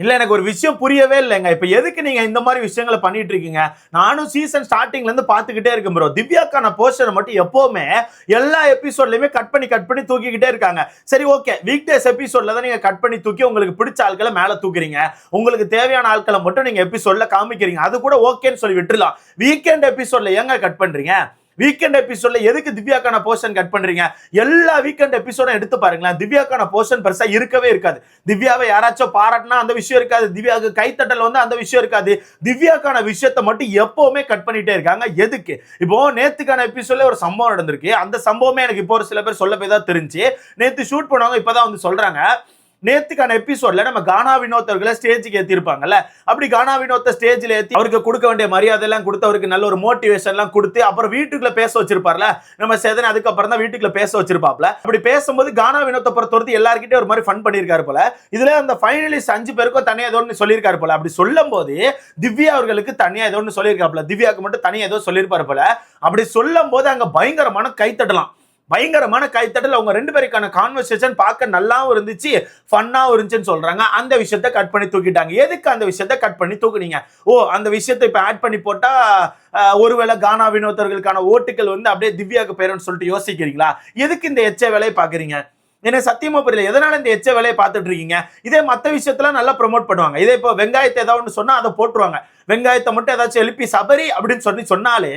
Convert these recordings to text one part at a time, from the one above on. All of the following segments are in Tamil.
இல்லை எனக்கு ஒரு விஷயம் புரியவே இல்லைங்க. இப்போ எதுக்கு நீங்கள் இந்த மாதிரி விஷயங்களை பண்ணிட்டு இருக்கீங்க நானும் சீசன் ஸ்டார்டிங்லேருந்து பார்த்துக்கிட்டே இருக்கேன் ப்ரோ திவ்யாக்கான போர்ஷனை மட்டும் எப்போவுமே எல்லா எபிசோட்லையுமே கட் பண்ணி கட் பண்ணி தூக்கிக்கிட்டே இருக்காங்க. சரி ஓகே வீக் டேஸ் எபிசோடில் தான் நீங்கள் கட் பண்ணி தூக்கி உங்களுக்கு பிடிச்ச ஆட்களை மேலே தூக்குறீங்க. உங்களுக்கு தேவையான ஆட்களை மட்டும் நீங்கள் எபிசோடில் காமிக்கிறீங்க. அது கூட ஓகேன்னு சொல்லி விட்டுலாம் வீக்கெண்ட் எபிசோட்ல ஏங்க கட் பண்ணுறீங்க வீக்கெண்ட் எபிசோட்ல எதுக்கு திவ்யாக்கான போர்ஷன் கட் பண்றீங்க? எல்லா வீக்கெண்ட் எபிசோடும் எடுத்து பாருங்களேன். திவ்யாக்கான போர்ஷன் பெருசா இருக்கவே இருக்காது. திவ்யாவை யாராச்சும் பாராட்டினா அந்த விஷயம் இருக்காது. திவ்யாவுக்கு கைத்தட்டல் வந்து அந்த விஷயம் இருக்காது. திவ்யாக்கான விஷயத்தை மட்டும் எப்பவுமே கட் பண்ணிட்டே இருக்காங்க. எதுக்கு? இப்போ நேத்துக்கான எபிசோட்ல ஒரு சம்பவம் நடந்திருக்கு. அந்த சம்பவமே எனக்கு இப்போ ஒரு சில பேர் சொல்ல போய் தான் தெரிஞ்சு நேத்து ஷூட் பண்ணவங்க இப்பதான் வந்து சொல்றாங்க. நேத்துக்கான எபிசோட்ல நம்ம கானா வினோத்தர்களை ஸ்டேஜுக்கு ஏத்திருப்பாங்கல்ல? அப்படி கானா வினோத்தை ஸ்டேஜ்ல ஏத்தி அவருக்கு கொடுக்க வேண்டிய மரியாதை எல்லாம் கொடுத்து அவருக்கு நல்ல ஒரு மோட்டிவேஷன் எல்லாம் கொடுத்து அப்புறம் வீட்டுக்குள்ள பேச வச்சிருப்பார்ல? நம்ம சேதன் அதுக்கப்புறம் தான் வீட்டுக்குள்ள பேச வச்சிருப்பாப்ல. அப்படி பேசும்போது கானா வினோத்தை பொறுத்தவரைக்கும் எல்லார்கிட்டயும் ஒரு மாதிரி ஃபன் பண்ணியிருக்காரு போல. இதுல அந்த ஃபைனலிஸ்ட் அஞ்சு பேருக்கும் தனியா ஏதோ ஒன்று சொல்லியிருக்காரு போல. அப்படி சொல்லும் போது திவ்யா அவர்களுக்கு தனியா ஏதோ ஒன்று சொல்லியிருக்காப்புல திவ்யாவுக்கு மட்டும் தனியா ஏதோ சொல்லியிருப்பாரு போல. அப்படி சொல்லும் போது அங்க பயங்கரமான கைத்தட்டலாம். பயங்கரமான கைத்தட்டல். அவங்க ரெண்டு பேருக்கான கான்வர்சேஷன் பார்க்க நல்லாவும் இருந்துச்சு ஃபன்னாகவும் இருந்துச்சுன்னு சொல்றாங்க. அந்த விஷயத்த கட் பண்ணி தூக்கிட்டாங்க. எதுக்கு அந்த விஷயத்த கட் பண்ணி தூக்குனீங்க? ஓ அந்த விஷயத்தை இப்போ ஆட் பண்ணி போட்டா ஒருவேளை கானா வினோதர்களுக்கான ஓட்டுகள் வந்து அப்படியே திவ்யாவுக்கு பேருன்னு சொல்லிட்டு யோசிக்கிறீங்களா? எதுக்கு இந்த எச்ச வேலையை பாக்குறீங்க ஏன்னா சத்தியமா புரியல. எதனால இந்த எச்ச வேலையை பார்த்துட்டு இருக்கீங்க? இதே மற்ற விஷயத்துல நல்லா ப்ரொமோட் பண்ணுவாங்க. இதே இப்போ வெங்காயத்தை ஏதாவது ஒன்று சொன்னா அதை போட்டுருவாங்க. வெங்காயத்தை மட்டும் ஏதாச்சும் எழுப்பி சபரி அப்படின்னு சொல்லி சொன்னாலே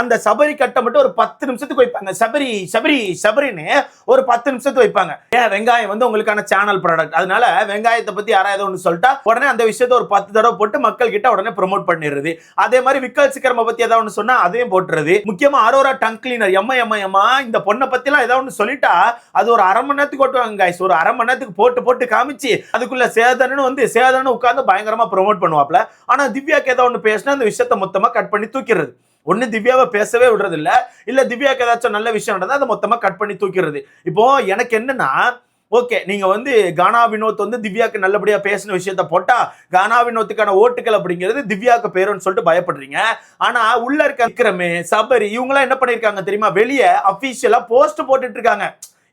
அந்த சபரி கட்டை மட்டும் ஒரு பத்து நிமிஷத்துக்கு வைப்பாங்க. சபரி சபரி சபரின்னு ஒரு பத்து நிமிஷத்துக்கு வைப்பாங்க. ஏன்? வெங்காயம் வந்து உங்களுக்கான சேனல் ப்ராடக்ட் அதனால வெங்காயத்தை பத்தி யாராவது ஒன்று சொல்லிட்டா உடனே அந்த விஷயத்த ஒரு பத்து தடவை போட்டு மக்கள் கிட்ட உடனே ப்ரோமோட் பண்ணிடுறது. அதே மாதிரி விக்கல் சிக்கரமை பத்தி ஏதாவது ஒன்று சொன்னா அதையும் போட்டுறது. முக்கியமா அரோரா டங் கிளீனர் எம்மா எம்மா எம்மா இந்த பொண்ணை பத்திலாம் ஏதாவது ஒன்று சொல்லிட்டா அது ஒரு அரை மணி நேரத்துக்கு ஓட்டுவாங்க guys. ஒரு அரை மணி நேரத்துக்கு போட்டு போட்டு காமிச்சு அதுக்குள்ள சேதனு வந்து சேதன்னு உட்கார்ந்து பயங்கரமா ப்ரோமோட் பண்ணுவாப்ல. ஆனா திவ்யாக்கு ஏதோ ஒன்று பேசினா அந்த விஷயத்த மொத்தமாக கட் பண்ணி தூக்கிடுறது. ஒன்று திவ்யாவை பேசவே விடுறது இல்லை இல்லை திவ்யாக்கு ஏதாச்சும் நல்ல விஷயம் நடந்தால் அதை மொத்தமாக கட் பண்ணி தூக்கிறது இப்போ எனக்கு என்னன்னா ஓகே நீங்கள் வந்து கானா வினோத் வந்து திவ்யாக்கு நல்லபடியாக பேசின விஷயத்த போட்டால் கானா வினோத்துக்கான ஓட்டுகள் அப்படிங்கிறது திவ்யாக்கு பேருன்னு சொல்லிட்டு பயப்படுறீங்க. ஆனால் உள்ளே இருக்க விக்ரமே சபரி இவங்களாம் என்ன பண்ணியிருக்காங்க தெரியுமா? வெளியே அஃபீஷியலாக போஸ்ட் போட்டுட்டு இருக்காங்க.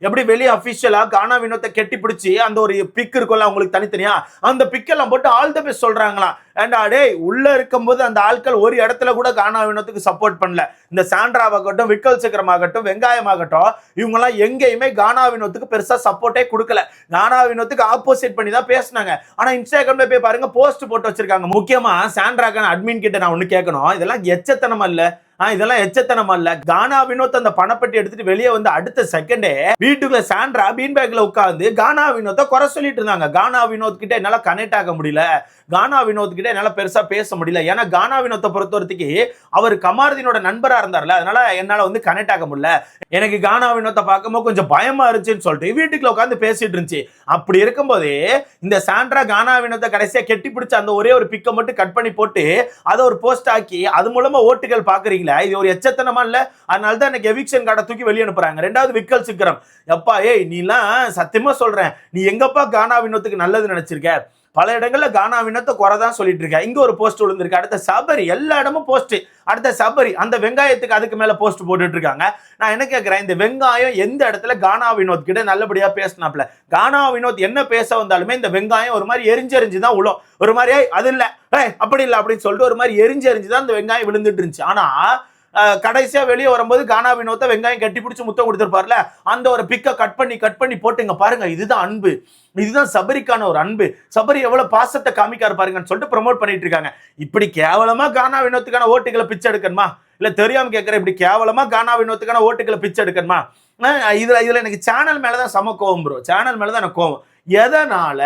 எப்படி வெளியே அஃபிஷியலா கானா வினோத்தை கெட்டி பிடிச்சி அந்த ஒரு பிக் இருக்கும்ல அவங்களுக்கு தனித்தனியா? அந்த பிக்கெல்லாம் போட்டு ஆல் த பெஸ்ட் சொல்றாங்களாம். ஏண்டா அடே உள்ள இருக்கும்போது அந்த ஆட்கள் ஒரு இடத்துல கூட கானா வினோத்துக்கு சப்போர்ட் பண்ணல. இந்த சாண்ட்ராவாகட்டும் விக்கல் சிக்கரமாகட்டும் வெங்காயமாகட்டும் இவங்கெல்லாம் எங்கேயுமே கானா வினோத்துக்கு பெருசா சப்போர்ட்டே கொடுக்கல. கானா வினோத்துக்கு ஆப்போசிட் பண்ணி தான் பேசினாங்க. ஆனா இன்ஸ்டாகிராம்ல போய் பாருங்க போஸ்ட் போட்டு வச்சிருக்காங்க. முக்கியமா சாண்ட்ராக்கான அட்மின் கிட்ட நான் ஒண்ணு கேட்கணும். இதெல்லாம் எச்சத்தனமா இல்லை. ஆ இதெல்லாம் எச்சத்தனமா அல்ல கானா வினோத் அந்த பணப்பட்டி எடுத்துட்டு வெளியே வந்து அடுத்த செகண்டே வீட்டுக்குள்ள சாண்ட்ரா பீன் பேக்ல உட்காந்து கானா வினோத்தை குறை சொல்லிட்டு இருந்தாங்க. கானா வினோத் கிட்ட என்னால கனெக்ட் ஆக முடியல. கானா வினோத் கிட்ட என்னால பெருசா பேச முடியல. ஏன்னா கானா வினோத்தை பொறுத்த அவர் கமாரதினோட நண்பரா இருந்தார்ல. அதனால என்னால வந்து கனெக்ட் ஆக முடியல. எனக்கு கானா வினோத்தை பார்க்கும்போது கொஞ்சம் பயமா இருந்துச்சுன்னு சொல்லிட்டு வீட்டுக்குள்ள உட்காந்து பேசிட்டு இருந்துச்சு. அப்படி இருக்கும்போது இந்த சாண்ட்ரா கானா வினோத்தை கடைசியா கெட்டி பிடிச்ச அந்த ஒரே ஒரு பிக்கை மட்டும் கட் பண்ணி போட்டு அதை ஒரு போஸ்ட் ஆக்கி அது மூலமா ஓட்டுகள் பாக்குறீங்களா இது ஒரு எச்சத்தனமா இல்ல. அதனால தான் எனக்கு எவிக்ஷன் கார்டை தூக்கி வெளியே அனுப்புறாங்க. ரெண்டாவது விக்கல் சிக்கரம். எப்பா ஏய் நீலாம் சத்தியமா சொல்றேன். நீ எங்கப்பா கானா வினோத்துக்கு நல்லது நினைச்சிருக்க? பல இடங்கள்ல கானா வினத்தை குறை தான் சொல்லிட்டு இருக்கா இங்க ஒரு போஸ்ட் விழுந்திருக்கு. அடுத்த சபரி எல்லா இடமும் போஸ்ட் அடுத்த சபரி அந்த வெங்காயத்துக்கு அதுக்கு மேல போஸ்ட் போட்டுட்டு இருக்காங்க. நான் என்ன கேட்கிறேன் இந்த வெங்காயம் எந்த இடத்துல கானா வினோத் கிட்ட நல்லபடியா பேசினாப்ல? கானா வினோத் என்ன பேச வந்தாலுமே இந்த வெங்காயம் ஒரு மாதிரி எரிஞ்செரிஞ்சு தான் உழும். ஒரு மாதிரி அது இல்ல. ஏய் அப்படி இல்ல அப்படின்னு சொல்லிட்டு ஒரு மாதிரி எரிஞ்செறிஞ்சு தான் இந்த வெங்காயம் விழுந்துட்டு இருந்துச்சு. ஆனா கடைசியா வெளியே வரும்போது கானா வினோத்தை வெங்காயம் கட்டி பிடிச்சி முத்தம் கொடுத்துருப்பார்ல அந்த ஒரு பிக்கை கட் பண்ணி கட் பண்ணி போட்டுங்க பாருங்க இதுதான் அன்பு. இதுதான் சபரிக்கான ஒரு அன்பு. சபரி எவ்வளவு பாசத்தை காமிக்காரு பாருங்கன்னு சொல்லிட்டு ப்ரமோட் பண்ணிட்டு இருக்காங்க. இப்படி கேவலமா கானா வினோத்துக்கான ஓட்டுகளை பிச்சை எடுக்கணுமா? இல்ல தெரியாம கேட்கறேன் இப்படி கேவலமா கானா வினோத்துக்கான ஓட்டுகளை பிச்சை எடுக்கணுமா? இதில் இதுல இதுல எனக்கு சேனல் மேலதான் சம கோவம் ப்ரோ சேனல் மேலதான் எனக்கு கோவம். எதனால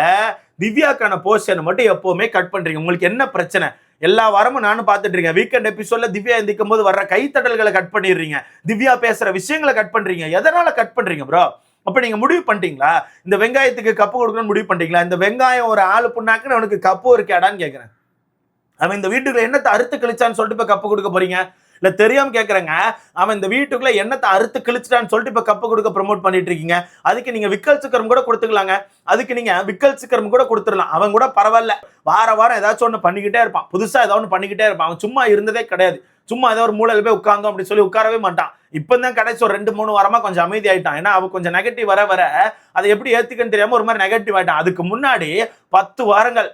திவ்யாக்கான போர்ஷனை மட்டும் எப்பவுமே கட் பண்றீங்க? உங்களுக்கு என்ன பிரச்சனை? எல்லா வாரமும் நானும் பார்த்துட்டு இருக்கேன். வீக்கெண்ட் எபிசோட்ல திவ்யா எந்திக்கும் போது வர்ற கைத்தடல்களை கட் பண்ணிடுறீங்க. திவ்யா பேசுற விஷயங்களை கட் பண்றீங்க. எதனால கட் பண்றீங்க ப்ரோ அப்ப நீங்க முடிவு பண்ணிட்டீங்களா? இந்த வெங்காயத்துக்கு கப்பு கொடுக்கணும்னு முடிவு பண்ணிட்டீங்களா? இந்த வெங்காயம் ஒரு ஆளு புண்ணாக்குன்னு அவனுக்கு கப்பு ஒரு கேட்கிறேன் அவன் இந்த வீட்டுக்குள்ள என்னத்தை அறுத்து கிழிச்சான்னு சொல்லிட்டு இப்ப கப்பு கொடுக்க போறீங்க? இல்ல தெரியாம கேட்குறேங்க அவன் இந்த வீட்டுக்குள்ள என்னத்தை அறுத்து கிழிச்சிட்டான்னு சொல்லிட்டு இப்ப கப்பு கொடுக்க ப்ரோமோட் பண்ணிட்டு இருக்கீங்க அதுக்கு நீங்க விக்கல் சிக்கரம் கூட கொடுத்துக்கலாங்க. அதுக்கு நீங்க விக்கல் சிக்கரம் கூட கொடுத்துடலாம். அவன் கூட பரவாயில்ல. வார வாரம் ஏதாச்சும் ஒன்று பண்ணிக்கிட்டே இருப்பான். புதுசா ஏதாவது ஒன்று பண்ணிக்கிட்டே இருப்பான். அவன் சும்மா இருந்ததே கிடையாது. சும்மா ஏதோ ஒரு மூலையில போய் உட்காந்தோம் அப்படின்னு சொல்லி உட்காரவே மாட்டான். இப்போ தான் கடைசி ஒரு ரெண்டு மூணு வாரமா கொஞ்சம் அமைதி ஆயிட்டான் ஏன்னா அவன் கொஞ்சம் நெகட்டிவ் வர வர அதை எப்படி ஏத்துக்கன்னு தெரியாம ஒரு மாதிரி நெகட்டிவ் ஆயிட்டான். அதுக்கு முன்னாடி பத்து வாரங்கள்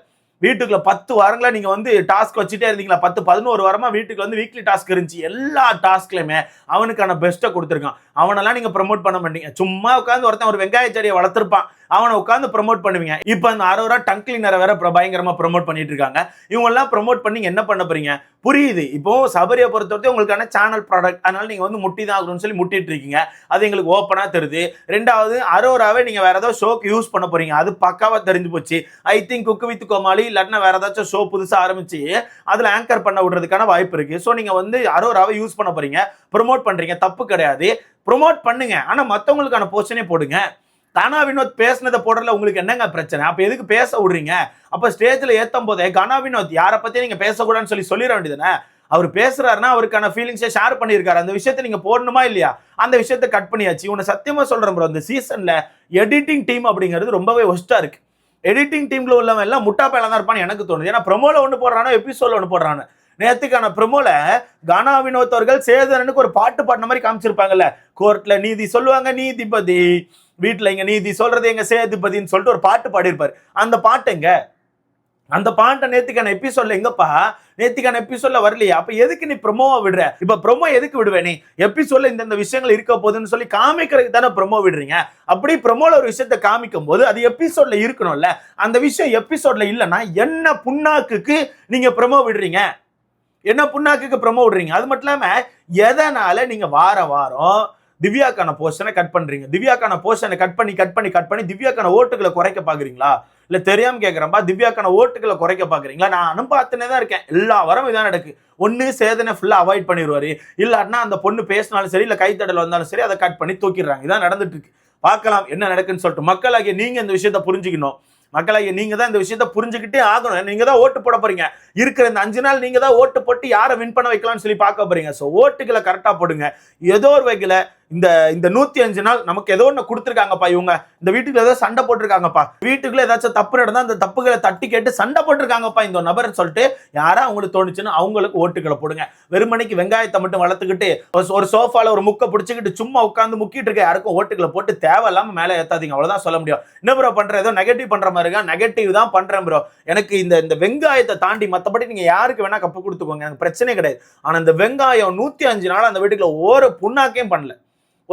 வீட்டுக்குள்ள பத்து வாரங்களா நீங்க வந்து டாஸ்க் வச்சுட்டே இருந்தீங்களா? பத்து பதினோரு வாரமா வீட்டுக்கு வந்து வீக்லி டாஸ்க் இருந்துச்சு. எல்லா டாஸ்க்லயுமே அவனுக்கான பெஸ்ட்டை கொடுத்துருக்கான். அவனெல்லாம் நீங்க ப்ரமோட் பண்ண மாட்டீங்க. சும்மா உட்காந்து ஒருத்தன் ஒரு வெங்காய செடியை வளர்த்துருப்பான். அவனை உட்காந்து ப்ரமோட் பண்ணுவீங்க. இப்போ அந்த அரோரா டங் கிளீனரை வேற பயங்கரமா ப்ரமோட் பண்ணிட்டு இருக்காங்க. இவங்க எல்லாம் ப்ரமோட் பண்ணி என்ன பண்ண போறீங்க? புரியுது. இப்போ சபரியை பொறுத்தவரைக்கும் உங்களுக்கான சேனல் ப்ராடக்ட் அதனால நீங்க வந்து முட்டி தான் ஆகணும்னு சொல்லி முட்டிட்டு இருக்கீங்க அது எங்களுக்கு ஓப்பனா தெரியுது ரெண்டாவது அரோராவே நீங்க வேற ஏதாவது ஷோக்கு யூஸ் பண்ண போறீங்க. அது பக்காவா தெரிஞ்சு போச்சு. ஐ திங்க் குக்கு வித் கோமாளி இல்லைன்னா வேற ஏதாச்சும் ஷோ புதுசா ஆரம்பிச்சு அதுல ஆங்கர் பண்ண விடுறதுக்கான வாய்ப்பு இருக்கு. ஸோ நீங்க வந்து அரோராவை யூஸ் பண்ண போறீங்க. ப்ரொமோட் பண்றீங்க. தப்பு கிடையாது. ப்ரொமோட் பண்ணுங்க. ஆனா மத்தவங்களுக்கான போர்ஷனே போடுங்க. தானா வினோத் பேசுனதை போடுறதுல உங்களுக்கு என்னங்க பிரச்சனை? அப்போ எதுக்கு பேச விடுறீங்க? அப்போ ஸ்டேஜில் ஏற்றும் போதே கனா வினோத் யாரை பற்றி நீங்கள் பேசக்கூடாதுன்னு சொல்லி சொல்லிட வேண்டியதுனே அவர் பேசுறாருன்னா அவருக்கான ஃபீலிங்ஸை ஷேர் பண்ணியிருக்காரு. அந்த விஷயத்தை நீங்கள் போடணுமா இல்லையா? அந்த விஷயத்த கட் பண்ணியாச்சு. உன்னை சத்தியமாக சொல்கிறேன் ப்ரோ இந்த சீசனில் எடிட்டிங் டீம் அப்படிங்கிறது ரொம்பவே ஒஸ்ட்டாக இருக்குது எடிட்டிங் டீமில் உள்ளவன் எல்லாம் முட்டா தான் இருப்பான்னு எனக்கு தோணுது. ஏன்னா ப்ரொமோல ஒன்று போடுறானோ எபிசோடில் ஒன்று போடுறானு. நேத்துக்கான ப்ரமோல கானா வினோத் அவர்கள் சேதனனுக்கு ஒரு பாட்டு பாடின மாதிரி காமிச்சிருப்பாங்கல்ல. கோர்ட்ல நீதி சொல்லுவாங்க நீதிபதி. வீட்டுல இங்க நீதி சொல்றது எங்க சேதுபதினு சொல்லிட்டு ஒரு பாட்டு பாடியிருப்பாரு. அந்த பாட்டு எங்க? அந்த பாட்டை நேத்துக்கான எபிசோட்ல எங்கப்பா? நேத்துக்கான எபிசோட்ல வரலையா? அப்ப எதுக்கு நீ ப்ரொமோவா விடுற? இப்ப ப்ரொமோ எதுக்கு விடுவே நீ? எபிசோட்ல இந்த இந்த விஷயங்கள் இருக்க போகுதுன்னு சொல்லி காமிக்கிறதுக்கு தானே ப்ரொமோ விடுறீங்க? அப்படி ப்ரொமோல ஒரு விஷயத்த காமிக்கும் போது அது எபிசோட்ல இருக்கணும்ல. அந்த விஷயம் எபிசோட்ல இல்லைன்னா என்ன புண்ணாக்குக்கு நீங்க ப்ரொமோ விடுறீங்க? என்ன புண்ணாக்குக்கு ப்ரமோ விடுறீங்க? அது மட்டும் இல்லாமல் எதனால நீங்கள் வார வாரம் திவ்யாக்கான போர்ஷனை கட் பண்ணுறீங்க திவ்யாக்கான போர்ஷனை கட் பண்ணி கட் பண்ணி கட் பண்ணி திவ்யாக்கான ஓட்டுகளை குறைக்க பார்க்குறீங்களா இல்லை தெரியாமல் கேட்குறப்பா திவ்யாக்கான ஓட்டுகளை குறைக்க பார்க்குறீங்களா நான் பார்த்துனே தான் இருக்கேன். எல்லா வாரமும் இதான் நடக்கு. ஒன்று சேதனை ஃபுல்லாக அவாய்ட் பண்ணிடுவாரு இல்லாட்டினா அந்த பொண்ணு பேசினாலும் சரி இல்லை கைத்தடல் வந்தாலும் சரி அதை கட் பண்ணி தூக்கிடுறாங்க. இதான் நடந்துட்டு இருக்கு. பார்க்கலாம் என்ன நடக்குன்னு சொல்லிட்டு. மக்களாகிய நீங்கள் இந்த விஷயத்த புரிஞ்சுக்கணும். மக்களை நீங்க தான் இந்த விஷயத்த புரிஞ்சுக்கிட்டே ஆகணும். நீங்க தான் ஓட்டு போட போறீங்க. இருக்கிற இந்த அஞ்சு நாள் நீங்க தான் ஓட்டு போட்டு யாரை வின் பண்ண வைக்கலாம்னு சொல்லி பார்க்க போறீங்க. ஸோ ஓட்டுகளை கரெக்டாக போடுங்க. ஏதோ ஒரு வகையில் இந்த இந்த நூத்தி அஞ்சு நாள் நமக்கு ஏதோ ஒன்று கொடுத்துருக்காங்கப்பா இவங்க. இந்த வீட்டுக்குள்ள ஏதோ சண்டை போட்டிருக்காங்கப்பா. வீட்டுக்குள்ள ஏதாச்சும் தப்பு நடந்தா அந்த தப்புகளை தட்டி கேட்டு சண்டை போட்டிருக்காங்கப்பா இந்த நபர்னு சொல்லிட்டு யாரா அவங்களுக்கு தோணுச்சுன்னு அவங்களுக்கு ஓட்டுகளை போடுங்க. வெறுமனைக்கு வெங்காயத்தை மட்டும் வளர்த்துக்கிட்டு ஒரு- சோஃபால ஒரு முக்கை பிடிச்சிக்கிட்டு சும்மா உட்காந்து முக்கிட்டு இருக்க யாருக்கும் ஓட்டுகளை போட்டு தேவையில்லாம மேலே ஏத்தாதீங்க. அவ்வளவுதான் சொல்ல முடியும். என்ன ப்ரோ பண்ற? ஏதோ நெகட்டிவ் பண்ற மாதிரி இருக்கா? நெகட்டிவ் தான் பண்றேன் ப்ரோ எனக்கு இந்த இந்த வெங்காயத்தை தாண்டி மத்தபடி நீங்க யாருக்கு வேணா கப்பு கொடுத்துக்கோங்க. எனக்கு பிரச்சனை கிடையாது. ஆனா இந்த வெங்காயம் நூத்தி அஞ்சு நாள் அந்த வீட்டுக்குள்ள ஒரு புண்ணாக்கையும் பண்ணல.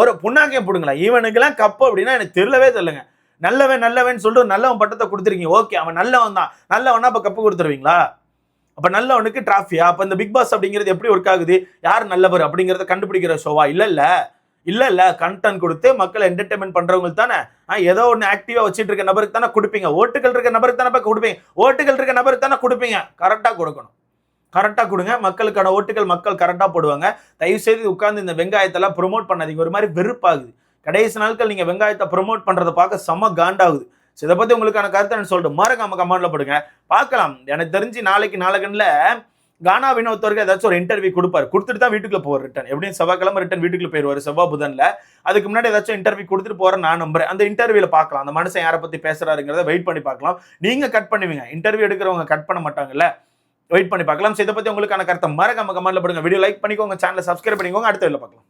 ஒரு புண்ணாக்கையும் போடுங்களா இவனுக்கெல்லாம் கப்பு அப்படின்னா எனக்கு தெரியலவே தெரியலங்க. நல்லவன் நல்லவன் சொல்லிட்டு நல்லவன் பட்டத்தை கொடுத்துருக்கீங்க. ஓகே அவன் நல்லவன் தான். நல்லவனா அப்போ கப்பு கொடுத்துருவீங்களா? அப்போ நல்லவனுக்கு டிராஃபியா அப்போ இந்த பிக் பாஸ் அப்படிங்கிறது எப்படி ஒர்க் ஆகுது? யார் நல்லவர் அப்படிங்கிறத கண்டுபிடிக்கிற ஷோவா இல்லை இல்லை. இல்லை இல்லை. கண்டென்ட் கொடுத்து மக்களை என்டர்டைன்மெண்ட் பண்ணுறவங்களுக்கு தானே. ஏதோ ஒன்று ஆக்டிவாக வச்சுட்டு இருக்க நபருக்கு தானே கொடுப்பீங்க. ஓட்டுகள் இருக்க நபருக்கு தானே கொடுப்பீங்க. ஓட்டுகள் இருக்க நபருக்கு தானே கொடுப்பீங்க. கரெக்டாக கொடுக்கணும். கரெக்டாக கொடுங்க. மக்களுக்கான ஓட்டுகள் மக்கள் கரெக்டாக போடுவாங்க. தயவு செய்து உட்காந்து இந்த வெங்காயத்தெல்லாம் ப்ரொமோட் பண்ணாதீங்க. ஒரு மாதிரி வெறுப்பாகுது. கடைசி நாட்கள் நீங்கள் வெங்காயத்தை ப்ரோமோட் பண்ணுறத பார்க்க செம காண்டாகுது. ஸோ இதை பற்றி உங்களுக்கான கருத்தை நான் சொல்லிட்டு மறக்காம கமெண்ட்ல போடுங்க. பார்க்கலாம். எனக்கு தெரிஞ்சு நாளைக்கு நாளைக்குல கானா வினோத்தவர்கள் ஏதாச்சும் ஒரு இன்டர்வியூ கொடுப்பார். கொடுத்துட்டு தான் வீட்டுக்குள்ள போவார் ரிட்டன் எப்படியும் செவ்வாய்க்கிழமை ரிட்டன் வீட்டுக்குள்ள போயிடுவார் செவ்வாய் புதனில். அதுக்கு முன்னாடி ஏதாச்சும் இன்டர்வியூ கொடுத்துட்டு போகிறேன் நான் நம்புறேன். அந்த இன்டர்வியூல பார்க்கலாம். அந்த மனுஷன் யாரை பற்றி பேசுறாருங்கிறத வெயிட் பண்ணி பார்க்கலாம். நீங்கள் கட் பண்ணுவீங்க. இன்டர்வியூ எடுக்கிறவங்க கட் பண்ண மாட்டாங்கல்ல. வெயிட் பண்ணி பார்க்கலாம். ஸோ இதை பற்றி உங்களுக்கான கருத்தை மறக்காம கமெண்ட்ல போடுங்க. வீடியோ லைக் பண்ணிக்கோங்க. சேனலை சப்ஸ்கிரைப் பண்ணிக்கோங்க. அடுத்த வீடியோ பார்க்கலாம்.